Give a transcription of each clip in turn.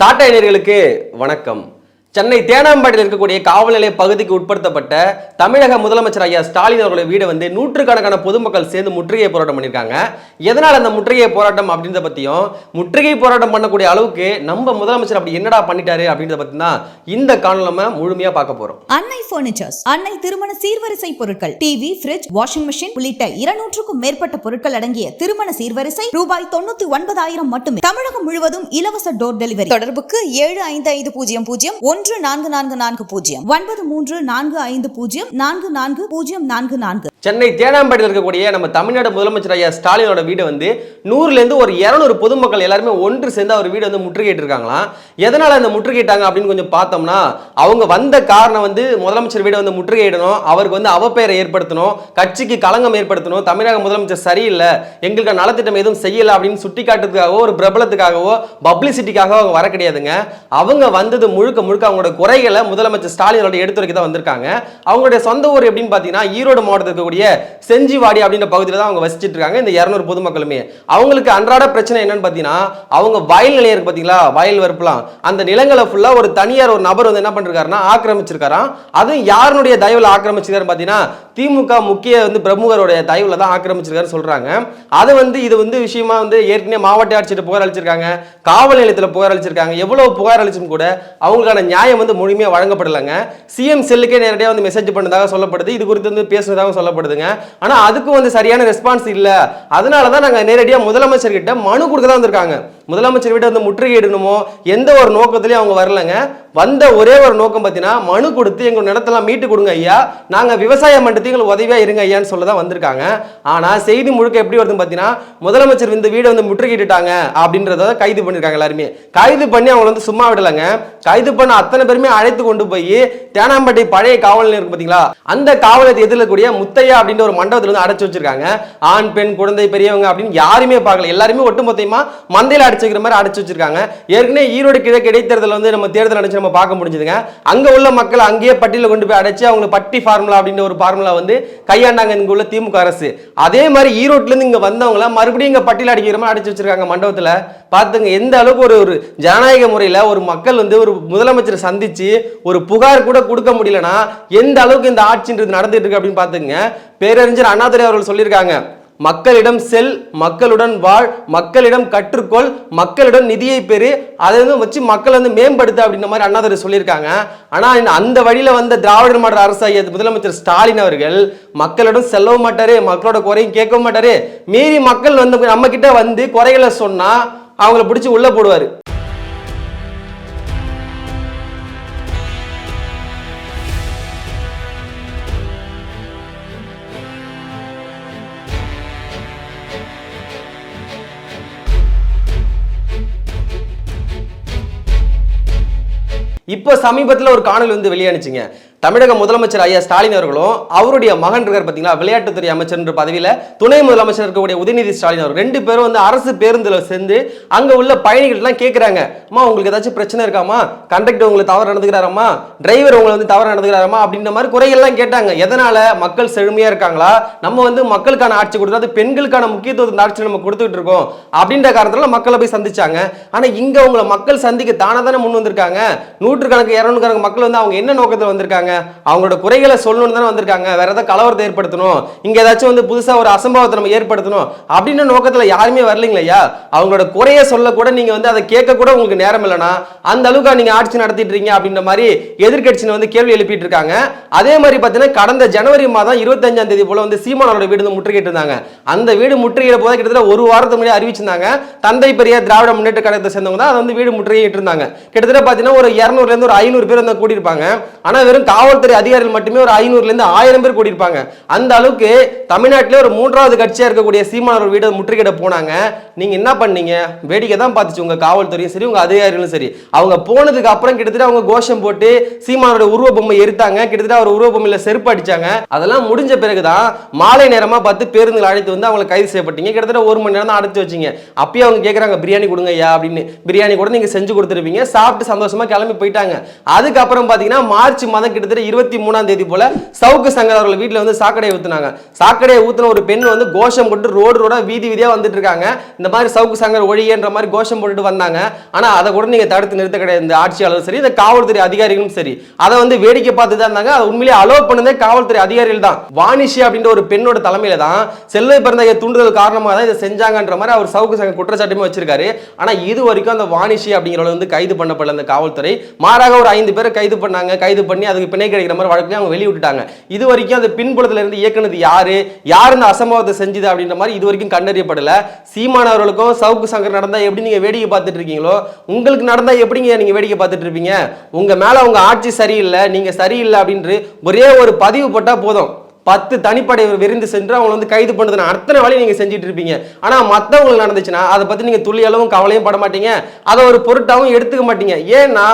சாட்டை நேர்களுக்கு வணக்கம். சென்னை தேனாம்பேட்டையில் இருக்கக்கூடிய காவல் நிலைய பகுதிக்கு உட்படுத்தப்பட்ட தமிழக முதலமைச்சர் ஐயா ஸ்டாலின் அவர்களுடைய வீடை வந்து நூற்றுக்கணக்கான பொதுமக்கள் சேர்ந்து முற்றுகை போராட்டம் பண்ணியிருக்காங்க. எதனால் அந்த முற்றுகை போராட்டம் அப்படின்றத பற்றியும் முற்றுகை போராட்டம் பண்ணக்கூடிய அளவுக்கு நம்ம முதலமைச்சர் அப்படி என்னடா பண்ணிட்டாரு அப்படின்றத பற்றி தான் இந்த காணொலி நம்ம முழுமையாக பார்க்க போகிறோம் அன்னை ஃபர்னிச்சர்ஸ் அன்னை திருமண சீர்வரிசை பொருட்கள் டிவி ஃபிரிட்ஜ் வாஷிங் மிஷின் உள்ளிட்ட இருநூற்றுக்கும் மேற்பட்ட பொருட்கள் அடங்கிய திருமண சீர்வரிசை ரூபாய் தொண்ணூத்தி ஒன்பதாயிரம் மட்டுமே. தமிழகம் முழுவதும் இலவச டோர் டெலிவரி தொடர்புக்கு ஏழு ஐந்து ஐந்து பூஜ்ஜியம் பூஜ்ஜியம் ஒன்று நான்கு நான்கு நான்கு பூஜ்ஜியம். ஒன்பது மூன்று நான்கு ஐந்து பூஜ்ஜியம். நான்கு நான்கு பூஜ்ஜியம் நான்கு நான்கு. சென்னை தேனாம்பேட்டையில் இருக்கக்கூடிய நம்ம தமிழ்நாடு முதலமைச்சர் ஐயா ஸ்டாலினோட வீடு வந்து நூறுலேருந்து ஒரு இரநூறு பொதுமக்கள் எல்லாருமே ஒன்று சேர்ந்து அவர் வீடு வந்து முற்றுகையிட்டு இருக்காங்களாம் எதனால் அந்த முற்றுகையிட்டாங்க அப்படின்னு கொஞ்சம் பார்த்தோம்னா அவங்க வந்த காரணம் வந்து முதலமைச்சர் வீடை வந்து முற்றுகையிடணும் அவருக்கு வந்து அவப்பெயரை ஏற்படுத்தணும் கட்சிக்கு களங்கம் ஏற்படுத்தணும் தமிழக முதலமைச்சர் சரியில்லை எங்களுக்கு நலத்திட்டம் எதுவும் செய்யலை அப்படின்னு சுட்டி காட்டுறதுக்காகவோ ஒரு பிரபலத்துக்காகவோ பப்ளிசிட்டிக்காகவோ அவங்க வர கிடையாதுங்க. அவங்க வந்தது முழுக்க முழுக்க அவங்களோட குறைகளை முதலமைச்சர் ஸ்டாலினோட எடுத்துரைக்க தான் வந்திருக்காங்க. அவங்களுடைய சொந்த ஊர் எப்படின்னு பார்த்தீங்கன்னா ஈரோடு மாவட்டத்துக்கு இருக்கக்கூடிய செஞ்சிவாடி அப்படின்ற பகுதியில் தான் அவங்க வசிச்சுட்டு இருக்காங்க இந்த இரநூறு பொதுமக்களுமே. அவங்களுக்கு அன்றாட பிரச்சனை என்னன்னு பார்த்தீங்கன்னா அவங்க வயல் நிலையம் இருக்கு பார்த்தீங்களா வயல் வரப்புலாம் அந்த நிலங்களை ஃபுல்லாக ஒரு தனியார் ஒரு நபர் வந்து என்ன பண்ணிருக்காருன்னா ஆக்கிரமிச்சிருக்காராம். அதுவும் யாருடைய தயவில் ஆக்கிரமிச்சிருக்காருன்னு பார்த்தீங்கன்னா திமுக முக்கிய வந்து பிரமுகருடைய தயவில் தான் ஆக்கிரமிச்சிருக்காரு சொல்றாங்க. அது வந்து இது வந்து விஷயமா வந்து ஏற்கனவே மாவட்ட ஆட்சியில் புகார் அளிச்சிருக்காங்க காவல் நிலையத்தில் புகார் அளிச்சிருக்காங்க எவ்வளவு புகார் அளிச்சும் கூட அவங்களுக்கான நியாயம் வந்து முழுமையாக வழங்கப்படலைங்க. சிஎம் செல்லுக்கே நேரடியாக வந்து மெசேஜ் பண்ணதாக சொல்லப்படுது. இது குறித்து வந்து பேசுனதாக சொல்லப்படுதுங்க ஆனால் அதுக்கும் வந்து சரியான ரெஸ்பான்ஸ் இல்லை. அதனால தான் நாங்கள் நேரடியாக முதலமைச்சர் கிட்ட மனு கொடுக்க தான் வந்திருக்காங்க. முதலமைச்சர் கிட்ட வந்து முற்றுகையிடணுமோ எந்த ஒரு நோக்கத்திலையும் அவங்க வரலங்க. வந்த ஒரே ஒரு நோக்கம் பார்த்தீங்கன்னா மனு கொடுத்து எங்கள் நிலத்தெல்லாம் மீட்டு கொடுங்க ஐயா. நாங்கள் விவசாயம் பண்ணுறதுக்கு எங்களுக்கு உதவியாக இருங்க ஐயான்னு சொல்ல தான் வந்திருக்காங்க. ஆனால் செய்தி முழுக்க எப்படி வருதுன்னு பார்த்தீங்கன்னா முதலமைச்சர் இந்த வீடை வந்து முற்றுகிட்டுட்டாங்க அப்படின்றத கைது பண்ணியிருக்காங்க எல்லாருமே. கைது பண்ணி அவங்கள வந்து சும்மா விடலைங்க. கைது பண்ண அத்தனை பேருமே அழைத்து கொண்டு போய் தேனாம்பேட்டை பழைய காவல் நிலையம் இருக்கு பார்த்தீங்களா? அந்த காவலத்தை நிலையத்தை எதிர்க்கக்கூடிய முத்தையா அப்படின்ற ஒரு மண்டபத்தில் வந்து அடைச்சு வச்சிருக்காங்க. ஆண் பெண் குழந்தை பெரியவங்க அப்படின்னு யாருமே பார்க்கல. எல்லாருமே ஒட்டுமொத்தமா மந்தையில் அடைச்சிக்கிற மாதிரி அடைச்சி வச்சிருக்காங்க. ஏற்கனவே ஈரோடு கிழக்கு இடைத்தேர்தல் வந்து நம்ம தேர்தல் நடச்சு நம்ம பார்க்க முடிஞ்சதுங்க. அங்க உள்ள மக்கள் அங்கேயே பட்டியலில் கொண்டு போய் அடைச்சு அவங்களுக்கு பட்டி ஃபார்முலா அப்படின்ற ஒரு ஃபார்முலா வந்து கையாண்டாங்க இங்கே உள்ள திமுக அரசு. அதே மாதிரி ஈரோட்ல இருந்து இங்க வந்தவங்கள மறுபடியும் இங்க பட்டியல் அடிக்கிற மாதிரி அடைச்சு வச்சிருக்காங்க மண்டபத்துல. பார்த்துங்க எந்த அளவுக்கு ஒரு ஒரு ஜனநாயக முறையில் ஒரு மக்கள் வந்து ஒரு முதலமைச்சரை சந்திச்சு ஒரு புகார் கூட கொடுக்க முடியலன்னா எந்த அளவுக்கு இந்த ஆட்சின்றது நடந்துட்டு இருக்கு அப்படின்னு பார்த்துங்க. பேரறிஞர் அண்ணாதுரை அவர்கள் சொல்லியிருக்காங்க. மக்களிடம் செல் மக்களுடன் வாழ் மக்களிடம் கற்றுக்கொள் மக்களிடம் நிதியை பெறு அதை வந்து வச்சு மக்களை வந்து மேம்படுத்த அப்படின்ற மாதிரி அண்ணாதுரை சொல்லியிருக்காங்க. ஆனால் அந்த வழியில் வந்த திராவிடர் மாடல் அரசாகிய முதலமைச்சர் ஸ்டாலின் அவர்கள் மக்களிடம் செல்லவும் மாட்டாரு மக்களோட குறையும் கேட்கவும் மாட்டாரு. மீறி மக்கள் வந்து நம்ம கிட்ட வந்து குறைகளை சொன்னால் அவங்கள பிடிச்சி உள்ளே போடுவார். இப்போ சமீபத்தில் ஒரு காணொலி வந்து வெளியானுச்சுங்க. தமிழக முதலமைச்சர் ஐயா ஸ்டாலின் அவர்களும் அவருடைய மகன் இருக்கார் பார்த்தீங்களா விளையாட்டுத்துறை அமைச்சர் என்ற பதவியில் துணை முதலமைச்சர் இருக்கக்கூடிய உதயநிதி ஸ்டாலின் அவர் ரெண்டு பேரும் வந்து அரசு பேருந்தில் சேர்ந்து அங்கே உள்ள பயணிகள்லாம் கேட்குறாங்க அம்மா உங்களுக்கு ஏதாச்சும் பிரச்சனை இருக்காமா கண்டக்டர் உங்களை தவறு நடந்துக்கிறாராமா டிரைவர் உங்களை வந்து தவறு நடந்துக்கிறாராமா அப்படின்ற மாதிரி குறைகள்லாம் கேட்டாங்க. எதனால? மக்கள் செழுமையாக இருக்காங்களா? நம்ம வந்து மக்களுக்கான ஆட்சி கொடுத்தா அது பெண்களுக்கான முக்கியத்துவத்தை ஆட்சி நம்ம கொடுத்துட்டு இருக்கோம். அப்படின்ற காரணத்தில் மக்களை போய் சந்திச்சாங்க. ஆனால் இங்கே உங்களை மக்கள் சந்திக்க தானே தானே முன் வந்திருக்காங்க. நூற்றுக்கணக்கு இரநூறு கணக்கு மக்கள் வந்து அவங்க என்ன நோக்கத்தில் வந்திருக்காங்க? அவங்களோட குறைகளை சொல்லணும்னு தானே வந்திருக்காங்க. வேற ஏதாவது கலவரத்தை ஏற்படுத்தணும். இங்க ஏதாச்சும் வந்து புதுசா ஒரு அசம்பாவத்தை நம்ம ஏற்படுத்தணும். அப்படின்னு நோக்கத்துல யாருமே வரலீங்களையா அவங்களோட குறைய சொல்ல கூட நீங்க வந்து அதை கேட்க கூட உங்களுக்கு நேரம் இல்லைனா அந்த அளவுக்கு நீங்க ஆட்சி நடத்திட்டு இருக்கீங்க அப்படின்ற மாதிரி எதிர்க்கட்சியின வந்து கேள்வி எழுப்பிட்டு இருக்காங்க. அதே மாதிரி பார்த்தீங்கன்னா கடந்த ஜனவரி மாதம் இருபத்தஞ்சாம் தேதி போல வந்து சீமானோட வீடு வந்து முற்றுகையிட்டு இருந்தாங்க. அந்த வீடு முற்றுகையிட போது கிட்டத்தட்ட ஒரு வாரத்துக்கு முன்னாடி அறிவிச்சிருந்தாங்க. தந்தை பெரிய திராவிட முன்னேற்ற கழகத்தை சேர்ந்தவங்க தான் அதை வந்து வீடு முற்றுகையிட்டு இருந்தாங்க. கிட்டத்தட்ட பார்த்தீங்கன்னா ஒரு இரநூறுல இருந்து ஒரு ஐநூறு பேர் வந்து கூட்டியிருப்பாங்க ஆனா வெறும் காவல்துறை அதிகாரிகள் மட்டுமே ஒரு ஐநூறுலேருந்து ஆயிரம் பேர் கூட்டியிருப்பாங்க அந்த அளவுக்கு தமிழ்நாட்டிலே ஒரு மூன்றாவது கட்சியா இருக்கக்கூடிய சீமானவர் வீடு முற்றுகையிட போனாங்க. நீங்க என்ன பண்ணீங்க? வேடிக்கை தான் பார்த்துச்சு உங்க காவல்துறையும் சரி உங்க அதிகாரிகளும் சரி. அவங்க போனதுக்கு அப்புறம் கிட்டத்தட்ட அவங்க கோஷம் போட்டு சீமானோட உருவ பொம்மை எரித்தாங்க. கிட்டத்தட்ட அவர் உருவ பொம்மையில செருப்பு அடிச்சாங்க. அதெல்லாம் முடிஞ்ச பிறகு தான் மாலை நேரமா பார்த்து பேருந்துகள் அழைத்து வந்து அவங்களை கைது செய்யப்பட்டீங்க. கிட்டத்தட்ட ஒரு மணி நேரம் தான் அடைச்சி வச்சீங்க. அப்பயே அவங்க கேட்குறாங்க பிரியாணி கொடுங்க ஐயா அப்படின்னு. பிரியாணி கூட நீங்க செஞ்சு கொடுத்துருப்பீங்க. சாப்பிட்டு சந்தோஷமா கிளம்பி போயிட்டாங்க. அதுக்கப்புறம் பாத்தீங்கன்னா மார்ச் மாதம் கிட்டத்தட்ட கிட்டத்தட்ட இருபத்தி மூணாம் தேதி போல சவுக்கு சங்கர் அவர்கள் வீட்டில் வந்து சாக்கடையை ஊத்துனாங்க. சாக்கடையை ஊத்துன ஒரு பெண் வந்து கோஷம் போட்டு ரோடு ரோடா வீதி வீதியா வந்துட்டு இருக்காங்க. இந்த மாதிரி சவுக்கு சங்கர் ஒழியன்ற மாதிரி கோஷம் போட்டுட்டு வந்தாங்க. ஆனா அதை கூட நீங்க தடுத்து நிறுத்த கிடையாது. இந்த ஆட்சியாளரும் சரி இந்த காவல்துறை அதிகாரிகளும் சரி. அதை வந்து வேடிக்கை பார்த்து தான் இருந்தாங்க. அதை உண்மையிலேயே அலோவ் பண்ணதே காவல்துறை அதிகாரிகள் தான். வாணிஷி அப்படின்ற ஒரு பெண்ணோட தலைமையில தான் செல்வ பிறந்த தூண்டுதல் காரணமாக தான் இதை செஞ்சாங்கன்ற மாதிரி அவர் சவுக்கு சங்க குற்றச்சாட்டுமே வச்சிருக்காரு. ஆனால் இது வரைக்கும் அந்த வாணிஷி அப்படிங்கிறவங்க வந்து கைது பண்ணப்படல அந்த காவல்துறை. மாறாக ஒரு ஐந்து பேரை கைது பண்ணாங்க. கைது பண்ணி அதுக்கு பிணை கிடைக்கிற மாதிரி வழக்கு அவங்க வெளியே விட்டுட்டாங்க இது வரைக்கும் அந்த பின்புலத்தில் இருந்து இயக்குனது யாரு? யார் இந்த அசம்பாவத்தை செஞ்சது அப்படின்ற மாதிரி இது வரைக்கும் கண்டறியப்படல. சீமான் அவர்களுக்கும் சவுக்கு சங்கர் நடந்தா எப்படி நீங்க வேடிக்கை பார்த்துட்டு இருக்கீங்களோ? உங்களுக்கு நடந்தா எப்படிங்க நீங்க வேடிக்கை பார்த்துட்டு இருப்பீங்க? உங்க மேல உங்க ஆட்சி சரியில்லை நீங்க சரியில்லை அப்படின்று ஒரே ஒரு பதிவு போட்டா போதும். பத்து தனிப்படை விரிந்து சென்று அவங்களை வந்து கைது பண்ணுறதுன அத்தனை வேலையும் நீங்க செஞ்சுட்டு இருப்பீங்க. ஆனா மத்தவங்களுக்கு நடந்துச்சுன்னா அதை பத்தி நீங்க துளி அளவும் கவலையும் பட மாட்டீங்க. அதை ஒரு பொருட்டாவும் எடுத்துக்க மாட்டீங்க. ஏன்னா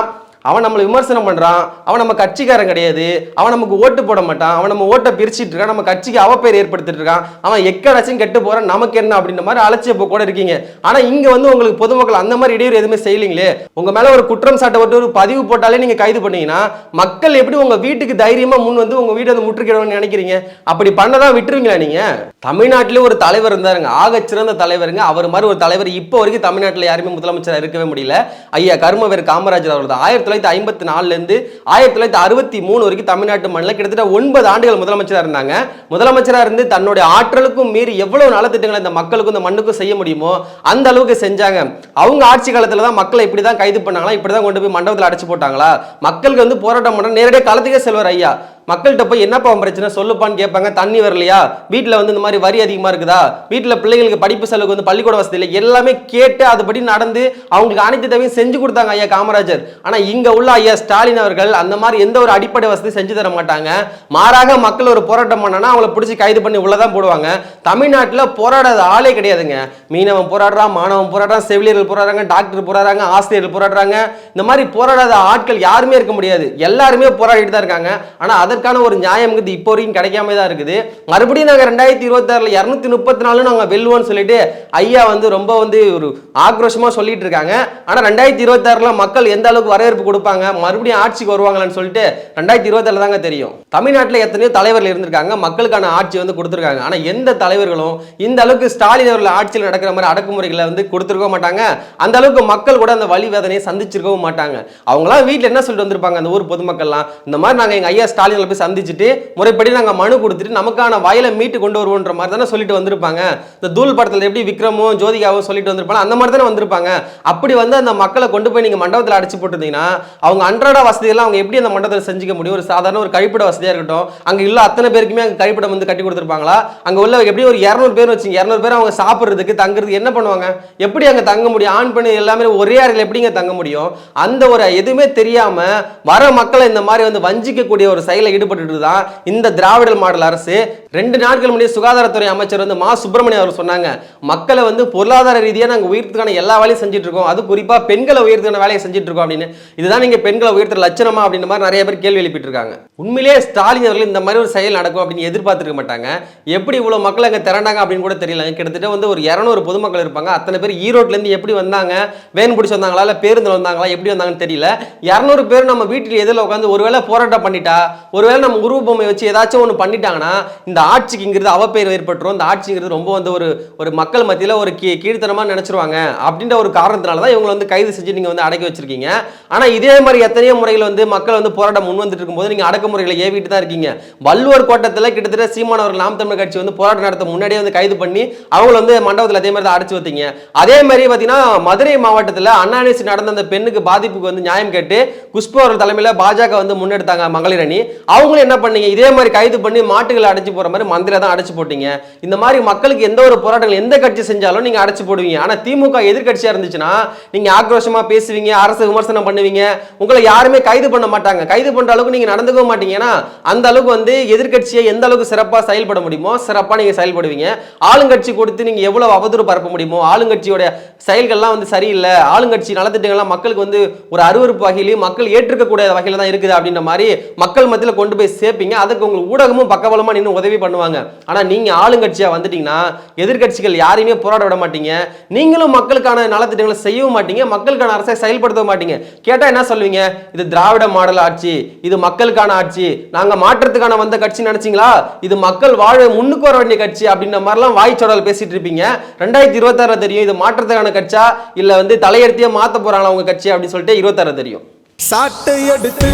அவன் நம்மளை விமர்சனம் பண்ணுறான் அவன் நம்ம கட்சிக்காரன் கிடையாது அவன் நமக்கு ஓட்டு போட மாட்டான் அவன் நம்ம ஓட்டை பிரிச்சுட்டு இருக்கான் நம்ம கட்சிக்கு அவப்பேர் ஏற்படுத்திட்டு இருக்கான் அவன் எக்கடாச்சும் கெட்டு போகிறான் நமக்கு என்ன அப்படின்ற மாதிரி அலட்சிய கூட இருக்கீங்க. ஆனால் இங்கே வந்து உங்களுக்கு பொதுமக்கள் அந்த மாதிரி இடையூறு எதுவுமே செய்யலீங்களே? உங்கள் மேலே ஒரு குற்றம் சாட்டப்பட்டு ஒரு பதிவு போட்டாலே நீங்கள் கைது பண்ணீங்கன்னா மக்கள் எப்படி உங்கள் வீட்டுக்கு தைரியமாக முன் வந்து உங்கள் வீட்டை வந்து முற்றுகிடணும்னு நினைக்கிறீங்க? அப்படி பண்ணதான் விட்டுருவீங்களா நீங்கள் தமிழ்நாட்டிலே ஒரு தலைவர் இருந்தாருங்க ஆகச் சிறந்த தலைவருங்க. அவர் மாதிரி ஒரு தலைவர் இப்போ வரைக்கும் தமிழ்நாட்டில் யாருமே முதலமைச்சராக இருக்கவே முடியல. ஐயா கருமவேர் காமராஜர் அவர் தான் ஆயிரத்தி தொள்ளாயிரத்தி ஐம்பத்தி நாலுலேருந்து ஆயிரத்தி தொள்ளாயிரத்தி அறுபத்தி மூணு வரைக்கும் தமிழ்நாட்டு மண்ணில் கிட்டத்தட்ட ஒன்பது ஆண்டுகள் முதலமைச்சராக இருந்தாங்க. முதலமைச்சராக இருந்து தன்னுடைய ஆற்றலுக்கும் மீறி எவ்வளவு நலத்திட்டங்களை இந்த மக்களுக்கும் இந்த மண்ணுக்கும் செய்ய முடியுமோ அந்த அளவுக்கு செஞ்சாங்க. அவங்க ஆட்சி காலத்தில் தான் மக்களை இப்படி தான் கைது பண்ணாங்களா? இப்படி தான் கொண்டு போய் மண்டபத்தில் அடைச்சு போட்டாங்களா? மக்களுக்கு வந்து போராட்டம் பண்ண நேரடியாக காலத்துக்கே செல்வார் ஐயா. மக்கள்கிட்ட போய் என்னப்பா பிரச்சனை? சொல்லுப்பான்னு கேட்பாங்க. தண்ணி வரலையா? வீட்டில் வந்து இந்த மாதிரி வரி அதிகமாக இருக்குதா? வீட்டில் பிள்ளைங்களுக்கு படிப்பு செலவுக்கு வந்து பள்ளிக்கூட வசதி இல்லை. எல்லாமே கேட்டு அதுபடி நடந்து அவங்களுக்கு அனைத்து தேவையும் செஞ்சு கொடுத்தாங்க ஐயா காமராஜர். ஆனால் இங்கே உள்ள ஐயா ஸ்டாலின் அவர்கள் அந்த மாதிரி எந்த ஒரு அடிப்படை வசதி செஞ்சு தர மாட்டாங்க. மாறாக மக்கள் ஒரு போராட்டம் பண்ணனா அவங்கள பிடிச்சி கைது பண்ணி உள்ளதான் போடுவாங்க. தமிழ்நாட்டில் போராடாத ஆளே கிடையாதுங்க. மீனவன் போராடுறான் மாணவன் போராடுறான் செவிலியர்கள் போராடுறாங்க டாக்டர் போராடுறாங்க ஆசிரியர்கள் போராடுறாங்க. இந்த மாதிரி போராடாத ஆட்கள் யாருமே இருக்க முடியாது. எல்லாருமே போராடிட்டு தான் இருக்காங்க. ஆனால் அதை அதற்கான ஒரு நியாயம்ங்கிறது இப்போ வரைக்கும் கிடைக்காம தான் இருக்குது. மறுபடியும் நாங்கள் ரெண்டாயிரத்தி இருபத்தாறில் இரநூத்தி முப்பத்தி நாலு நாங்கள் வெல்லுவோம்னு சொல்லிட்டு ஐயா வந்து ரொம்ப வந்து ஒரு ஆக்ரோஷமாக சொல்லிட்டு இருக்காங்க. ஆனால் ரெண்டாயிரத்தி இருபத்தாறுல மக்கள் எந்த அளவுக்கு வரவேற்பு கொடுப்பாங்க? மறுபடியும் ஆட்சிக்கு வருவாங்களான்னு சொல்லிட்டு ரெண்டாயிரத்தி இருபத்தாறுல தாங்க தெரியும். தமிழ்நாட்டில் எத்தனையோ தலைவர்கள் இருந்திருக்காங்க. மக்களுக்கான ஆட்சி வந்து கொடுத்துருக்காங்க. ஆனால் எந்த தலைவர்களும் இந்த அளவுக்கு ஸ்டாலின் அவர்கள் ஆட்சியில் நடக்கிற மாதிரி அடக்குமுறைகளை வந்து கொடுத்துருக்க மாட்டாங்க. அந்த அளவுக்கு மக்கள் கூட அந்த வழி வேதனையை சந்திச்சிருக்கவும் மாட்டாங்க. அவங்களாம் வீட்டில் என்ன சொல்லிட்டு வந்திருப்பாங்க? அந்த ஊர் பொதுமக்கள்லாம் இந்த மாதிரி நாங்கள் எங்கள் ஐயா ஸ்டாலின் ஸ்டாலினில் போய் சந்திச்சுட்டு முறைப்படி நாங்கள் மனு கொடுத்துட்டு நமக்கான வயலை மீட்டு கொண்டு வருவோன்ற மாதிரி தானே சொல்லிட்டு வந்திருப்பாங்க. இந்த தூள் படத்தில் எப்படி விக்ரமும் ஜோதிகாவும் சொல்லிட்டு வந்திருப்பாங்க அந்த மாதிரி தானே வந்திருப்பாங்க. அப்படி வந்து அந்த மக்களை கொண்டு போய் நீங்கள் மண்டபத்தில் அடிச்சு போட்டிருந்தீங்கன்னா அவங்க அன்றாட வசதியெல்லாம் அவங்க எப்படி அந்த மண்டபத்தில் செஞ்சுக்க முடியும்? ஒரு சாதாரண ஒரு கழிப்பிட வசதியாக இருக்கட்டும் அங்கே இல்லை அத்தனை பேருக்குமே அங்கே கழிப்பிடம் வந்து கட்டி கொடுத்துருப்பாங்களா? அங்கே உள்ள எப்படி ஒரு இரநூறு பேர் வச்சுங்க இரநூறு பேர் அவங்க சாப்பிட்றதுக்கு தங்குறதுக்கு என்ன பண்ணுவாங்க? எப்படி அங்கே தங்க முடியும்? ஆண் பெண் எல்லாமே ஒரே அறையில் எப்படிங்க தங்க முடியும்? அந்த ஒரு எதுவுமே தெரியாமல் வர மக்களை இந்த மாதிரி வந்து வஞ்சிக்கக்கூடிய ஒரு செயலை ஈடுபட்டு தான் இந்த திராவிடல் மாடல் அரசு ரெண்டு நாட்கள் முன்னாடி சுகாதாரத்துறை அமைச்சர் வந்து மா சுப்பிரமணியம் அவர் சொன்னாங்க. மக்களை வந்து பொருளாதார ரீதியாக நாங்கள் உயர்த்துக்கான எல்லா வேலையும் செஞ்சுட்டு இருக்கோம் அது குறிப்பாக பெண்களை உயர்த்துக்கான வேலையை செஞ்சுட்டு இருக்கோம் அப்படின்னு. இதுதான் நீங்கள் பெண்களை உயர்த்துற லட்சணமா அப்படின்ற மாதிரி நிறைய பேர் கேள்வி எழுப்பிட்டு இருக்காங்க உண்மையிலேயே ஸ்டாலின் அவர்கள் இந்த மாதிரி ஒரு செயல் நடக்கும் அப்படின்னு எதிர்பார்த்துருக்க மாட்டாங்க. எப்படி இவ்வளவு மக்கள் அங்கே திரண்டாங்க அப்படின்னு கூட தெரியல. கிட்டத்தட்ட வந்து ஒரு இரநூறு பொதுமக்கள் இருப்பாங்க. அத்தனை பேர் ஈரோட்ல இருந்து எப்படி வந்தாங்க? வேன் பிடிச்சி வந்தாங்களா இல்லை பேருந்தில் வந்தாங்களா? எப்படி வந்தாங்கன்னு தெரியல. இரநூறு பேர் நம்ம வீட்டில் எதில் உட்காந்து ஒருவேளை போராட்டம் பண்ணிட்டா ஒரு ஒருவேளை நம்ம உருவ பொம்மை வச்சு ஏதாச்சும் ஒன்று பண்ணிட்டாங்கன்னா இந்த ஆட்சிக்குங்கிறது அவப்பெயர் ஏற்பட்டுரும். இந்த ஆட்சிங்கிறது ரொம்ப வந்து ஒரு ஒரு மக்கள் மத்தியில் ஒரு கீ கீழ்த்தனமாக நினைச்சிருவாங்க. அப்படின்ற ஒரு காரணத்தினால தான் இவங்களை வந்து கைது செஞ்சு நீங்கள் வந்து அடக்கி வச்சிருக்கீங்க. ஆனால் இதே மாதிரி எத்தனையோ முறையில் வந்து மக்கள் வந்து போராட்டம் முன் வந்துட்டு இருக்கும்போது நீங்கள் அடக்குமுறைகளை ஏவிட்டு தான் இருக்கீங்க. வள்ளுவர் கோட்டத்தில் கிட்டத்தட்ட சீமானவர்கள் நாம் தமிழ் கட்சி வந்து போராட்டம் நடத்த முன்னாடியே வந்து கைது பண்ணி அவங்கள வந்து மண்டபத்தில் அதே மாதிரி தான் அடைச்சி வைத்தீங்க. அதே மாதிரி பார்த்தீங்கன்னா மதுரை மாவட்டத்தில் அண்ணாநேசி நடந்த அந்த பெண்ணுக்கு பாதிப்புக்கு வந்து நியாயம் கேட்டு குஷ்பு அவர்கள் தலைமையில் பாஜக வந்து முன்னெடுத்தாங்க மகளிரணி அவங்களும் என்ன பண்ணீங்க? இதே மாதிரி கைது பண்ணி மாட்டுகளை அடைச்சு போகிற மாதிரி மந்திரில தான் அடைச்சு போட்டீங்க. இந்த மாதிரி மக்களுக்கு எந்த ஒரு போராட்டங்கள் எந்த கட்சி செஞ்சாலும் நீங்க அடைச்சு போடுவீங்க. ஆனா திமுக எதிர்க்கட்சியா இருந்துச்சுன்னா நீங்க ஆக்ரோஷமா பேசுவீங்க அரசு விமர்சனம் பண்ணுவீங்க. உங்களை யாருமே கைது பண்ண மாட்டாங்க. கைது பண்ற அளவுக்கு நீங்க நடந்துக்க மாட்டீங்கன்னா அந்த அளவுக்கு வந்து எதிர்க்கட்சியை எந்த அளவுக்கு சிறப்பாக செயல்பட முடியுமோ சிறப்பா நீங்க செயல்படுவீங்க. ஆளுங்கட்சி கொடுத்து நீங்க எவ்வளவு அவதூறு பரப்ப முடியுமோ ஆளுங்கட்சியோட செயல்கள்லாம் வந்து சரியில்லை. ஆளுங்கட்சி நலத்திட்டங்கள்லாம் மக்களுக்கு வந்து ஒரு அருவருப்பு வகையிலையும் மக்கள் ஏற்றுக்கக்கூடிய வகையில் தான் இருக்குது அப்படின்ற மாதிரி மக்கள் மத்தியில் கொண்டு கொண்டு போய் சேர்ப்பீங்க. அதுக்கு உங்களுக்கு ஊடகமும் பக்கபலமாக நின்று உதவி பண்ணுவாங்க. ஆனா நீங்க ஆளுங்கட்சியா வந்துட்டீங்கன்னா எதிர்க்கட்சிகள் யாரையுமே போராட விட மாட்டீங்க. நீங்களும் மக்களுக்கான நலத்திட்டங்களை செய்யவும் மாட்டீங்க. மக்களுக்கான அரசை செயல்படுத்த மாட்டீங்க. கேட்டால் என்ன சொல்லுவீங்க? இது திராவிட மாடல் ஆட்சி. இது மக்களுக்கான ஆட்சி. நாங்க மாற்றத்துக்கான வந்த கட்சி நினைச்சீங்களா? இது மக்கள் வாழ முன்னுக்கு வர வேண்டிய கட்சி அப்படின்ற மாதிரிலாம் வாய்ச்சொடல் பேசிட்டு இருப்பீங்க. ரெண்டாயிரத்தி இருபத்தாறு தெரியும். இது மாற்றத்துக்கான கட்சா இல்லை வந்து தலையெடுத்தியே மாத்த போகிறாங்களா உங்கள் கட்சி அப்படின்னு சொல்லிட்டு இருபத்தாறு தெரியும். சாட்டை எடுத்து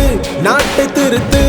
நாட்டை திருத்து.